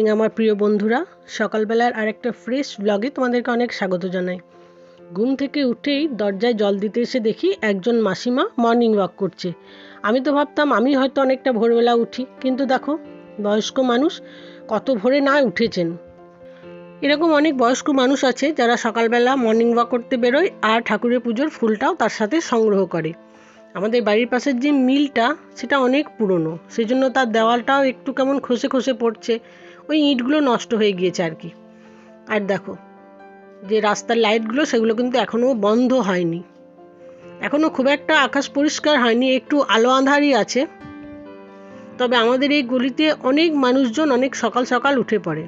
Morning আমার প্রিয় বন্ধুরা। সকালবেলার আরেকটা ফ্রেশ ব্লগে তোমাদেরকে অনেক স্বাগত জানাই। ঘুম থেকে উঠেই দরজায় জল দিতে এসে দেখি একজন মাসিমা মর্নিং ওয়াক করছে। আমি তো ভাবতাম আমি হয়তো অনেকটা ভোরবেলা উঠি, কিন্তু দেখো, বয়স্ক মানুষ কত ভোরে না উঠেছেন। এরকম অনেক বয়স্ক মানুষ আছে যারা সকালবেলা মর্নিং ওয়াক করতে বেরোয় আর ঠাকুরের পুজোর ফুলটাও তার সাথে সংগ্রহ করে। আমাদের বাড়ির পাশের যে মিলটা, সেটা অনেক পুরনো। সেই জন্য তার দেওয়ালটাও একটু কেমন খসে খসে পড়ছে। ওই ইঁটগুলো নষ্ট হয়ে গিয়েছে আর কি। আর দেখো, যে রাস্তার লাইটগুলো সেগুলো কিন্তু এখনও বন্ধ হয়নি। এখনও খুব একটা আকাশ পরিষ্কার হয়নি, একটু আলো আঁধারই আছে। তবে আমাদের এই গলিতে অনেক মানুষজন অনেক সকাল সকাল উঠে পড়ে।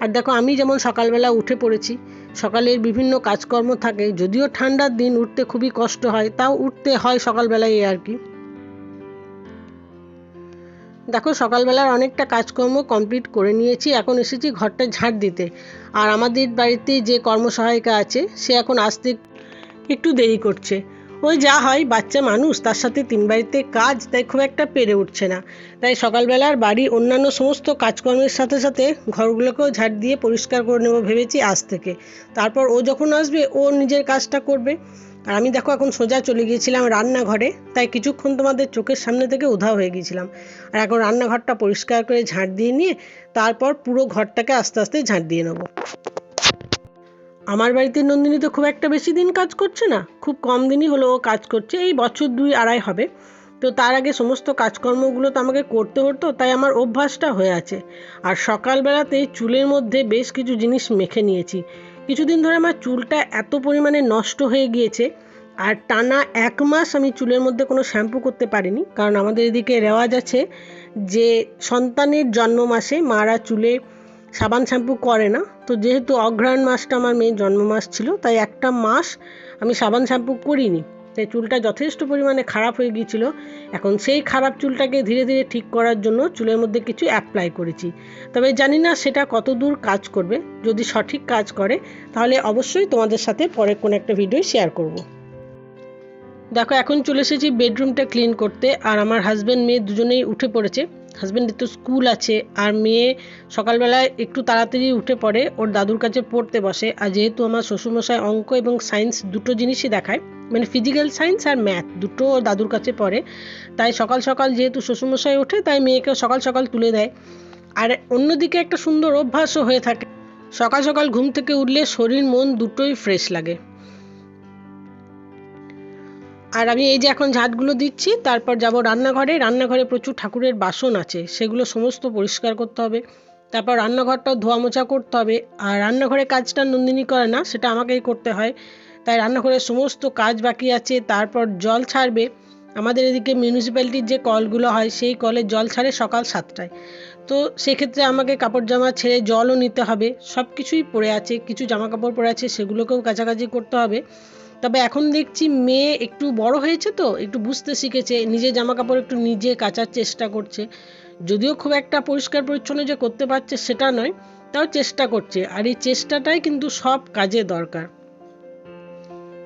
আর দেখো, আমি যেমন সকালবেলা উঠে পড়েছি, সকালের বিভিন্ন কাজকর্ম থাকে, যদিও ঠান্ডার দিন উঠতে খুবই কষ্ট হয়, তাও উঠতে হয় সকালবেলায় আর কি। দেখো, সকালবেলার অনেকটা কাজকর্ম কমপ্লিট করে নিয়েছি। এখন এসেছি ঘরটা ঝাঁট দিতে। আর আমাদের বাড়িতে যে কর্মসহায়িকা আছে, সে এখন আসতে একটু দেরি করছে। ওই যা হয়, বাচ্চা মানুষ, তার সাথে তিন বাড়িতে কাজ, তাই খুব একটা পেরে উঠছে না। তাই সকালবেলার বাড়ি অন্যান্য সমস্ত কাজকর্মের সাথে সাথে ঘরগুলোকেও ঝাড় দিয়ে পরিষ্কার করে নেব ভেবেছি আজ থেকে। তারপর ও যখন আসবে, ও নিজের কাজটা করবে। আর আমি দেখো এখন সোজা চলে গিয়েছিলাম রান্নাঘরে, তাই কিছুক্ষণ তোমাদের চোখের সামনে থেকে উধাও হয়ে গিয়েছিলাম। আর এখন রান্নাঘরটা পরিষ্কার করে ঝাঁট দিয়ে নিয়ে, তারপর পুরো ঘরটাকে আস্তে আস্তে ঝাঁট দিয়ে নেব। আমার বাড়িতে নন্দিনী তো খুব একটা বেশি দিন কাজ করছে না। খুব কম দিনই হলো ও কাজ করছে। এই বছর দুই আড়াই হবে। তো তার আগে সমস্ত কাজকর্মগুলো তো আমাকে করতে হতো, তাই আমার অভ্যাসটা হয়ে আছে। আর সকালবেলাতে চুলের মধ্যে বেশ কিছু জিনিস মেখে নিয়েছি। কিছুদিন ধরে আমার চুলটা এত পরিমাণে নষ্ট হয়ে গিয়েছে, আর টানা এক মাস আমি চুলের মধ্যে কোনো শ্যাম্পু করতে পারিনি। কারণ আমাদের এদিকে রেওয়াজ আছে যে, সন্তানের জন্ম মাসে মারা চুলে সাবান শ্যাম্পু করে না। তো যেহেতু অঘ্রাণ মাসটা আমার মেয়ের জন্ম মাস ছিল, তাই একটা মাস আমি সাবান শ্যাম্পু করিনি। তাই চুলটা যথেষ্ট পরিমাণে খারাপ হয়ে গিয়েছিল। এখন সেই খারাপ চুলটাকে ধীরে ধীরে ঠিক করার জন্য চুলের মধ্যে কিছু অ্যাপ্লাই করেছি। তবে জানি না সেটা কত দূর কাজ করবে। যদি সঠিক কাজ করে, তাহলে অবশ্যই তোমাদের সাথে পরে কোনো একটা ভিডিও শেয়ার করব। দেখো, এখন চলে এসেছি বেডরুমটা ক্লিন করতে। আর আমার হাজব্যান্ড মেয়ে দুজনেই উঠে পড়েছে। হাজব্যান্ডের তো স্কুল আছে, আর মেয়ে সকালবেলায় একটু তাড়াতাড়ি উঠে পড়ে, ওর দাদুর কাছে পড়তে বসে, আর যেহেতু আমার শ্বশুরমশাই অঙ্ক এবং সায়েন্স দুটো জিনিসই দেখায় মানে ফিজিক্যাল সায়েন্স আর ম্যাথ দুটো ওর দাদুর কাছে পড়ে, তাই সকাল সকাল যেহেতু শ্বশুরমশাই ওঠে, তাই মেয়েকেও সকাল সকাল তুলে দেয়। আর অন্যদিকে একটা সুন্দর অভ্যাসও হয়ে থাকে, সকাল সকাল ঘুম থেকে উঠলে শরীর মন দুটোই ফ্রেশ লাগে। আর আমি এই যে এখন ঝাঁটগুলো দিচ্ছি, তারপর যাব রান্নাঘরে। রান্নাঘরে প্রচুর ঠাকুরের বাসন আছে, সেগুলো সমস্ত পরিষ্কার করতে হবে। তারপর রান্নাঘরটাও ধোয়া মোছা করতে হবে। আর রান্নাঘরে কাজটা নন্দিনী করে না, সেটা আমাকেই করতে হয়। তাই রান্নাঘরের সমস্ত কাজ বাকি আছে, তারপর জল ছাড়বে। আমাদের এদিকে মিউনিসিপ্যালিটির যে কলগুলো হয়, সেই কলে জল ছাড়ে সকাল সাতটায়। তো সেক্ষেত্রে আমাকে কাপড় জামা ছেড়ে জলও নিতে হবে। সব কিছুই পড়ে আছে, কিছু জামা কাপড় পরে আছে, সেগুলোকেও কাছাকাছি করতে হবে। তবে এখন দেখছি মেয়ে একটু বড় হয়েছে তো, একটু বুঝতে শিখেছে নিজের জামা কাপড় একটু নিজে কাচার চেষ্টা করছে। যদিও খুব একটা পরিষ্কার পরিচ্ছন্ন যে করতে পারছে সেটা নয়, তাও চেষ্টা করছে। আর এই চেষ্টাটাই কিন্তু সব কাজে দরকার।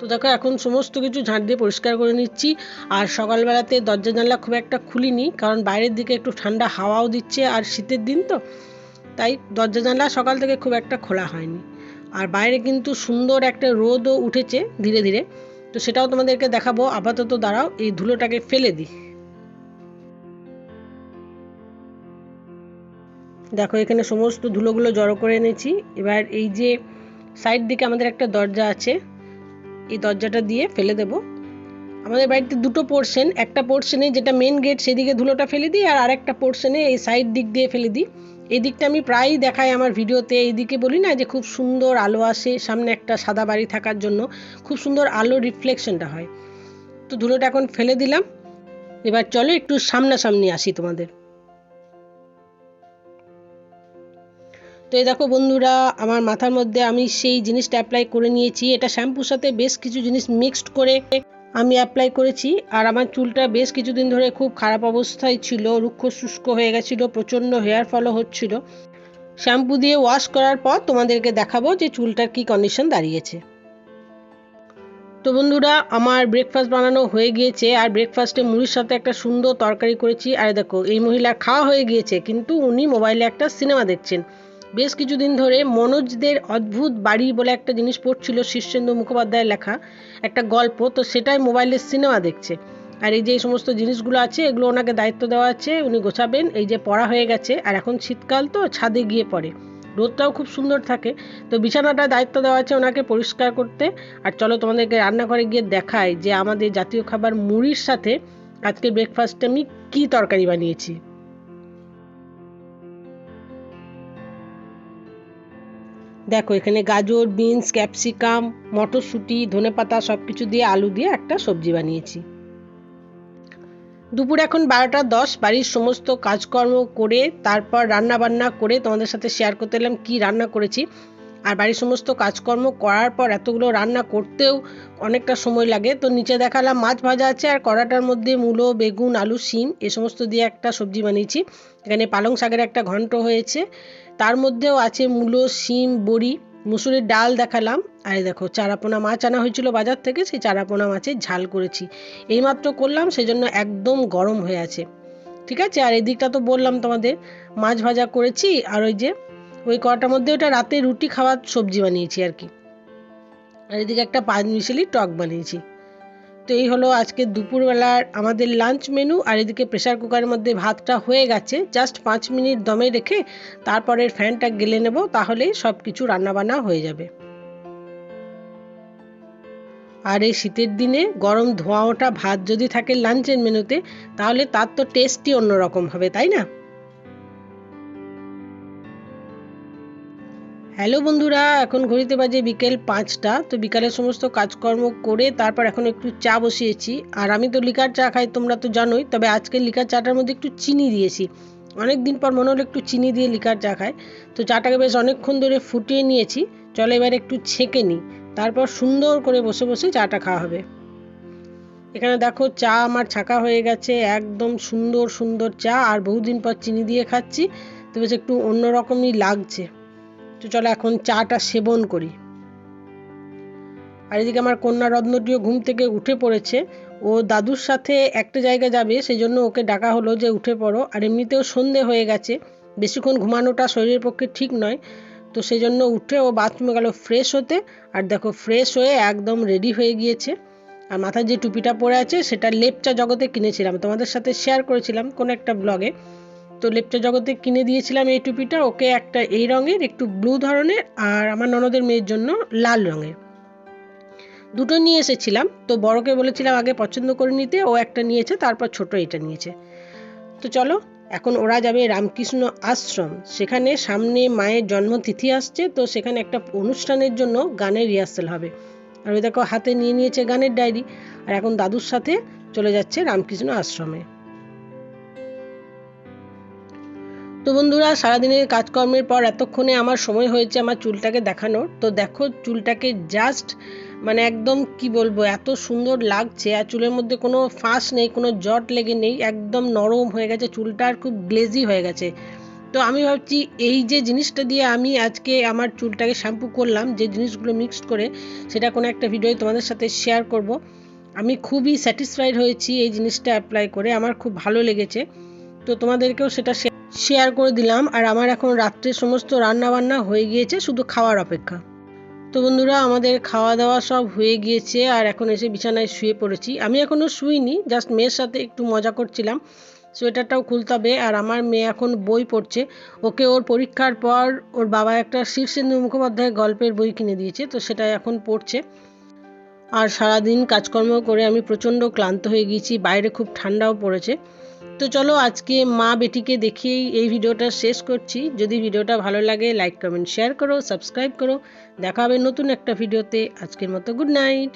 তো দেখো, এখন সমস্ত কিছু ঝাঁট দিয়ে পরিষ্কার করে নিচ্ছি। আর সকালবেলাতে দরজা জানলা খুব একটা খুলিনি, কারণ বাইরের দিকে একটু ঠান্ডা হাওয়াও দিচ্ছে আর শীতের দিন তো, তাই দরজা জানলা সকাল থেকে খুব একটা খোলা হয়নি। আর বাইরে কিন্তু সুন্দর একটা রোদও উঠেছে ধীরে ধীরে। তো সেটাও তোমাদেরকে দেখাবো। আপাতত দাঁড়াও, এই ধুলোটাকে ফেলে দিই। দেখো, এখানে সমস্ত ধুলোগুলো জড়ো করে এনেছি। এবার এই যে সাইড দিকে আমাদের একটা দরজা আছে, এই দরজাটা দিয়ে ফেলে দেব। আমাদের বাড়িতে দুটো পোর্শন একটা পোর্শনে যেটা মেন গেট সেদিকে ধুলোটা ফেলে দিই আর আরেকটা পোর্শনে এই সাইড দিক দিয়ে ফেলে দিই। এই দিকটা আমি প্রায়ই দেখাই আমার ভিডিওতে এইদিকে বলি না যে খুব সুন্দর আলো আসে, সামনে একটা সাদা বাড়ি থাকার জন্য খুব সুন্দর আলো রিফ্লেকশনটা হয়। তো ধুলোটা এখন ফেলে দিলাম। এবার চলো একটু সামনাসামনি আসি তোমাদের। তো এই দেখো বন্ধুরা, আমার মাথার মধ্যে আমি সেই জিনিসটা অ্যাপ্লাই করে নিয়েছি। এটা শ্যাম্পুর সাথে বেশ কিছু জিনিস মিক্সড করে আমি অ্যাপ্লাই করেছি আর আমার চুলটা বেশ কিছুদিন ধরে খুব খারাপ অবস্থায় ছিল, রুক্ষ শুষ্ক হয়ে গেছিল, প্রচণ্ড হেয়ার ফলও হচ্ছিল। শ্যাম্পু দিয়ে ওয়াশ করার পর তোমাদেরকে দেখাবো যে চুলটার কি কন্ডিশন দাঁড়িয়েছে। তো বন্ধুরা, আমার ব্রেকফাস্ট বানানো হয়ে গিয়েছে আর ব্রেকফাস্টে মুড়ির সাথে একটা সুন্দর তরকারি করেছি। আর দেখো, এই মহিলার খাওয়া হয়ে গিয়েছে, কিন্তু উনি মোবাইলে একটা সিনেমা দেখছেন। বেশ কিছুদিন ধরে মনোজদের অদ্ভুত বাড়ি বলে একটা জিনিস পড়ছিল শীর্ষেন্দু মুখোপাধ্যায়ের লেখা, একটা গল্প, তো সেটাই মোবাইলের সিনেমা দেখছে। আর এই যে এই সমস্ত জিনিসগুলো আছে, এগুলো ওনাকে দায়িত্ব দেওয়া আছে, উনি গোছাবেন, এই যে পড়া হয়ে গেছে, আর এখন শীতকাল তো, ছাদে গিয়ে পড়ে। রোদটাও খুব সুন্দর থাকে। তো বিছানাটা দায়িত্ব দেওয়া আছে ওনাকে পরিষ্কার করতে। আর চলো তোমাদেরকে রান্নাঘরে গিয়ে দেখাই যে আমাদের জাতীয় খাবার মুড়ির সাথে আজকে ব্রেকফাস্টে আমি কী তরকারি বানিয়েছি। দেখো, এখানে গাজর, বিনস, ক্যাপসিকাম, মটরশুঁটি, ধনেপাতা সব কিছু দিয়ে আলু দিয়ে একটা সবজি বানিয়েছি। দুপুর এখন বারোটা দশ, বাড়ির সমস্ত কাজকর্ম করে, তারপর রান্না বান্না করে তোমাদের সাথে শেয়ার করতে এলাম কী রান্না করেছি। আর বাড়ির সমস্ত কাজকর্ম করার পর এতগুলো রান্না করতেও অনেকটা সময় লাগে। তো নিচে দেখালাম মাছ ভাজা আছে আর কড়াটার মধ্যে মূলো, বেগুন, আলু, শিম এ সমস্ত দিয়ে একটা সবজি বানিয়েছি। এখানে পালং শাকের একটা ঘন্ট হয়েছে। তার মধ্যেও আছে মূলো, শিম, বড়ি, মুসুরির ডাল দেখালাম। আর দেখো, চারাপোনা মাছ আনা হয়েছিল বাজার থেকে, সেই চারাপোনা মাছের ঝাল করেছি। এইমাত্র করলাম সেই জন্য একদম গরম হয়ে আছে। ঠিক আছে? আর এদিকটা তো বললাম তোমাদের, মাছ ভাজা করেছি। আর ওই যে ওই কটার মধ্যে ওটা রাতে রুটি খাওয়ার সবজি বানিয়েছি আর কি। আর এদিকে একটা পাঁচ মিশালি টক বানিয়েছি। তো এই হলো আজকে দুপুরবেলার আমাদের লাঞ্চ মেনু, আর এদিকে প্রেশার কুকারের মধ্যে ভাতটা হয়ে গেছে। জাস্ট পাঁচ মিনিট দমে রেখে তারপরের ফ্যানটা গেলে নেব, তাহলেই সব কিছু রান্নাবান্না হয়ে যাবে। আর এই শীতের দিনে গরম ধোঁয়া ওঠা ভাত যদি থাকে লাঞ্চের মেনুতে, তাহলে তার তো টেস্টই অন্যরকম হবে, তাই না? হ্যালো বন্ধুরা, এখন ঘড়িতে বাজে বিকেল পাঁচটা, তো বিকালের সমস্ত কাজকর্ম করে তারপর এখন একটু চা বসিয়েছি। আর আমি তো লিকার চা খাই, তোমরা তো জানোই, তবে আজকে লিকার চাটার মধ্যে একটু চিনি দিয়েছি। অনেক দিন পর মনে হলো একটু চিনি দিয়ে লিকার চা খায় তো চাটাকে বেশ অনেকক্ষণ ধরে ফুটিয়ে নিয়েছি। চলো এবার একটু ছেঁকে নিই, তারপর সুন্দর করে বসে বসে চাটা খাওয়া হবে। এখানে দেখো, চা আমার ছাকা হয়ে গেছে, একদম সুন্দর সুন্দর চা, আর বহুদিন পর চিনি দিয়ে খাচ্ছি, তো বেশ একটু অন্যরকমই লাগছে। তো চলো এখন চাটা সেবন করি। আর এদিকে আমার কন্যা রত্নটিও ঘুম থেকে উঠে পড়েছে। ও দাদুর সাথে একটা জায়গা যাবে সেই জন্য ওকে ডাকা হলো যে উঠে পড়ো। আর এমনিতেও সন্ধে হয়ে গেছে, বেশিক্ষণ ঘুমানোটা শরীরের পক্ষে ঠিক নয়। তো সেই জন্য উঠে ও বাথরুমে গেল ফ্রেশ হতে। আর দেখো, ফ্রেশ হয়ে একদম রেডি হয়ে গিয়েছে। আর মাথায় যে টুপিটা পরে আছে, সেটা লেপচা জগতে কিনেছিলাম। তোমাদের সাথে শেয়ার করেছিলাম কোনো একটা ব্লগে তো লেপচা জগতে কিনে দিয়েছিলাম এই টুপিটা। ওকে একটা এই রঙের, একটু ব্লু ধরনের, আর আমার ননদের মেয়ের জন্য লাল রঙের। দুটো নিয়ে এসেছিলাম, তো বড়কে বলেছিলাম আগে পছন্দ করে নিতে, ও একটা নিয়েছে, তারপর ছোট এটা নিয়েছে। তো চলো, এখন ওরা যাবে রামকৃষ্ণ আশ্রম। সেখানে সামনে মায়ের জন্মতিথি আসছে, তো সেখানে একটা অনুষ্ঠানের জন্য গানের রিহার্সেল হবে। আর ওই দেখো, হাতে নিয়ে নিয়েছে গানের ডায়েরি, আর এখন দাদুর সাথে চলে যাচ্ছে রামকৃষ্ণ আশ্রমে। তো বন্ধুরা, সারাদিনের কাজকর্মের পর এতক্ষণে আমার সময় হয়েছে আমার চুলটাকে দেখানোর। তো দেখো, চুলটাকে জাস্ট মানে একদম কি বলব, এত সুন্দর লাগছে আর চুলের মধ্যে কোনো ফাঁস নেই, কোনো জট লেগে নেই, একদম নরম হয়ে গেছে, চুলটা আর খুব গ্লেজি হয়ে গেছে। তো আমি ভাবছি এই যে জিনিসটা দিয়ে আমি আজকে আমার চুলটাকে শ্যাম্পু করলাম, যে জিনিসগুলো মিক্সড করে, সেটা কোনো একটা ভিডিও তোমাদের সাথে শেয়ার করব। আমি খুবই স্যাটিসফাইড হয়েছি এই জিনিসটা অ্যাপ্লাই করে, আমার খুব ভালো লেগেছে। তো তোমাদেরকেও সেটা শেয়ার করে দিলাম। আর আমার এখন রাত্রে সমস্ত রান্না বান্না হয়ে গিয়েছে, শুধু খাওয়ার অপেক্ষা। তো বন্ধুরা, আমাদের খাওয়া দাওয়া সব হয়ে গিয়েছে, আর এখন এসে বিছানায় শুয়ে পড়েছি। আমি এখনও শুইনি জাস্ট মেয়ের সাথে একটু মজা করছিলাম। সোয়েটারটাও খুলতে হবে, আর আমার মেয়ে এখন বই পড়ছে। ওকে ওর পরীক্ষার পর ওর বাবা একটা শীর্ষেন্দু মুখোপাধ্যায় গল্পের বই কিনে দিয়েছে, তো সেটা এখন পড়ছে। আর সারাদিন কাজকর্ম করে আমি প্রচণ্ড ক্লান্ত হয়ে গিয়েছি, বাইরে খুব ঠান্ডাও পড়েছে। তো চলো আজকে মা বেটিকে দেখিয়েই এই ভিডিওটা শেষ করছি। যদি ভিডিওটা ভালো লাগে লাইক কমেন্ট শেয়ার করো সাবস্ক্রাইব করো। দেখা হবে নতুন একটা ভিডিওতে। আজকের মতো গুড নাইট